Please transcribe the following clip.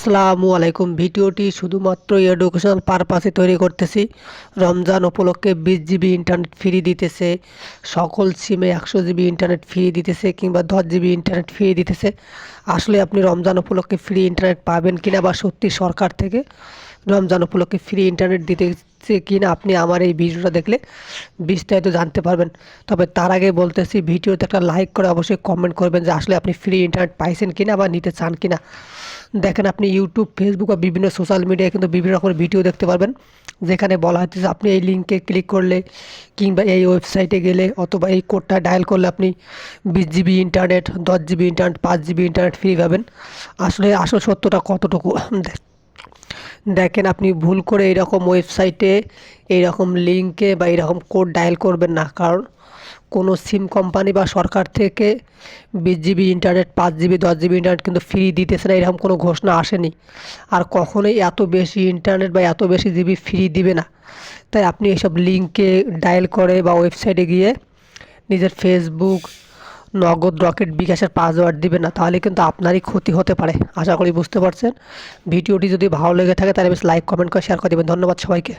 আসসালামু আলাইকুম। ভিডিওটি শুধুমাত্র এডুকেশনাল পারপাসে তৈরি করতেছি। রমজান উপলক্ষে বিশ জিবি ইন্টারনেট ফ্রি দিতেছে। সকল সিমে একশো জিবি ইন্টারনেট ফ্রি দিতেছে কিংবা দশ জিবি ইন্টারনেট ফ্রি দিতেছে। আসলে আপনি রমজান উপলক্ষে ফ্রি ইন্টারনেট পাবেন কিনা বা সত্যি সরকার থেকে রমজান উপলক্ষে ফ্রি ইন্টারনেট দিতেছে কিনা আপনি আমার এই ভিডিওটা দেখলে বিস্তারিত জানতে পারবেন। তবে তার আগে বলতেছি, ভিডিওতে একটা লাইক করে অবশ্যই কমেন্ট করবেন যে আসলে আপনি ফ্রি ইন্টারনেট পাইছেন কিনা বা নিতে চান কিনা। দেখেন আপনি ইউটিউব ফেসবুক বা বিভিন্ন সোশ্যাল মিডিয়ায় কিন্তু বিভিন্ন রকমের ভিডিও দেখতে পারবেন। যেখানে বলা হচ্ছে যে আপনি এই লিঙ্কে ক্লিক করলে কিংবা এই ওয়েবসাইটে গেলে অথবা এই কোডটা ডায়াল করলে আপনি বিশ জিবি ইন্টারনেট দশ জিবি ইন্টারনেট পাঁচ জিবি ইন্টারনেট ফ্রি পাবেন। আসলে আসল সত্যটা কতটুকু? দেখেন আপনি ভুল করে এইরকম ওয়েবসাইটে এইরকম লিঙ্কে বা এইরকম কোড ডায়াল করবেন না। কারণ কোনো সিম কোম্পানি বা সরকার থেকে বিশ জিবি ইন্টারনেট পাঁচ জিবি দশ জিবি ইন্টারনেট কিন্তু ফ্রি দিতেছে না, এরকম কোনো ঘোষণা আসেনি। আর কখনোই এত বেশি ইন্টারনেট বা এত বেশি জিবি ফ্রি দিবে না। তাই আপনি এসব লিঙ্কে ডায়াল করে বা ওয়েবসাইটে গিয়ে নিজের ফেসবুক নগদ রকেট বিকাশের পাসওয়ার্ড দিবেন না, তাহলে কিন্তু আপনারই ক্ষতি হতে পারে। আশা করি বুঝতে পারছেন। ভিডিওটি যদি ভালো লেগে থাকে, তাহলে বেশ লাইক কমেন্ট করে শেয়ার করে দেবেন। ধন্যবাদ সবাইকে।